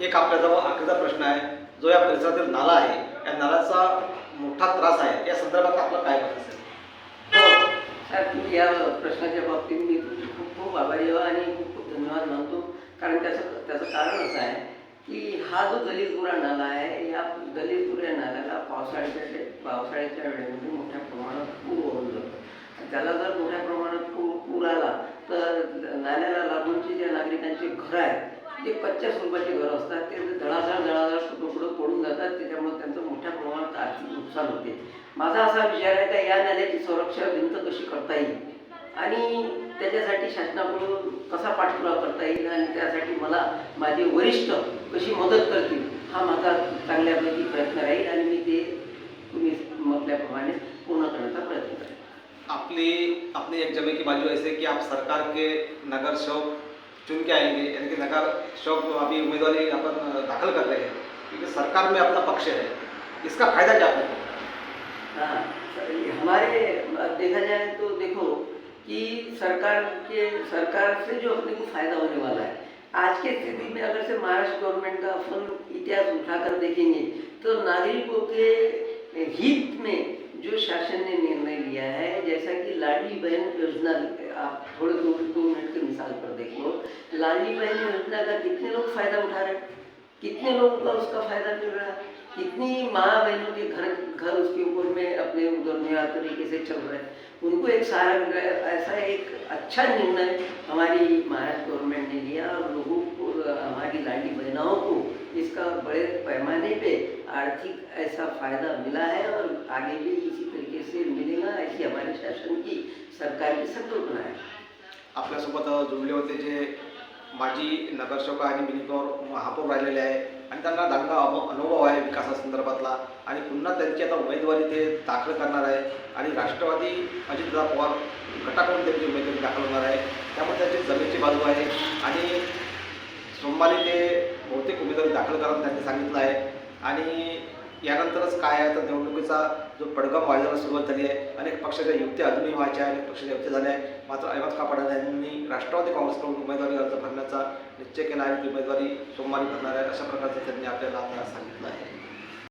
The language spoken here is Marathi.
एक आपल्याजवळ आखरीचा प्रश्न आहे जो या परिसरातील नाला आहे या नाल्याचा मोठा त्रास आहे या संदर्भात आपलं काय मत असेल? हो, साहेब तुम्ही या प्रश्नाच्या बाबतीत मी तुमचे खूप खूप आभारी आणि खूप खूप धन्यवाद मानतो. कारण त्याचं त्याचं कारण असं आहे की हा जो दलितपुरा नाला आहे या दलितपुरा नाल्याला पावसाळ्याच्या पावसाळ्याच्या वेळेमध्ये मोठ्या प्रमाणात पूर होऊन जातो. त्याला जर मोठ्या प्रमाणात पूर पूर आला तर नाल्याला लागूनचे जे नागरिकांचे घरं आहेत जे कच्च्या स्वरूपाचे घरं असतात ते धडाधड धडाधड तुकडं पडून जातात त्याच्यामुळे त्यांचं मोठ्या प्रमाणात आर्थिक नुकसान होते. माझा असा विचार आहे का या नाल्याची संरक्षण भिंत कशी करता येईल? आणि त्याच्यासाठी शासनाकडून कसा पाठपुरावा करता येईल? आणि त्यासाठी मला माझे वरिष्ठ कशी मदत करतील? हा माझा चांगल्यापैकी प्रयत्न राहील आणि मी ते तुम्ही म्हटल्याप्रमाणे पूर्ण करण्याचा प्रयत्न करेन. आपली अपनी एक जमे की बाजू ऐसे कि आप सरकार के नगर शौक चुन के आएँगे, यानी कि नगर शौक अभी उम्मीदवारी अपन दाखिल कर रहे हैं। क्योंकि सरकार में अपना पक्ष है। इसका फ़ायदा क्या आपको? हाँ हमारे देखा जाए तो देखो कि सरकार के, सरकार से जो अपने को फ़ायदा होने वाला है। आज के स्थिति में अगर से महाराष्ट्र गवर्नमेंट का अपन इतिहास उठाकर देखेंगे तो नागरिकों के हित में जो शासन ने निर्णय लिया है, जैसा कि लाडली बहन योजना, आप थोड़े दो मिनट की लाडली बहन योजना का कितने लोग फ़ायदा उठा रहे कितने लोगों का उसका फ़ायदा मिल रहा कितनी माँ बहनों के घर घर उसके ऊपर में अपने उधर तरीके से चल रहे उनको एक सहारा मिल रहा है ऐसा एक अच्छा निर्णय हमारी महाराष्ट्र गवर्नमेंट ने लिया और लोगों को, हमारी लाडली बहनाओं को इसका बड़े पैमाने पे आर्थिक ऐसा फ़ायदा मिला है और आगे भी इसी तरीके से मिलेगा, ऐसी हमारे शासन की सरकार की संकल्पना है। आपल्यासोबत जुळले होते जे माजी नगरसेवक आणि मिनिपौर महापौर राहिलेले आहे. आणि त्यांना चांगला अभ अनुभव आहे विकासासंदर्भातला. आणि पुन्हा त्यांची आता उमेदवारी ते दाखल करणार आहे. आणि राष्ट्रवादी अजितदादा पवार गटाकडून त्यांची उमेदवारी दाखल होणार आहे. त्यामुळे त्यांची जमेची बाजू आहे. आणि सोमवारी ते बहुतेक उमेदवारी दाखल करायला त्यांनी सांगितलं आहे. आणि यानंतरच काय आहे? तर निवडणुकीचा जो पडगम वाढायला सुरुवात झाली आहे. अनेक पक्षाच्या युक्त्या अजूनही व्हायच्या अनेक पक्षाच्या युक्त्या झाल्या आहे मात्र अहमद कापाडा यांनी राष्ट्रवादी काँग्रेसकडून उमेदवारी अर्ज भरण्याचा निश्चय केला आहे. उमेदवारी सोमवारी भरणार आहे. अशा प्रकारचं त्यांनी आपल्याला आता सांगितलं आहे.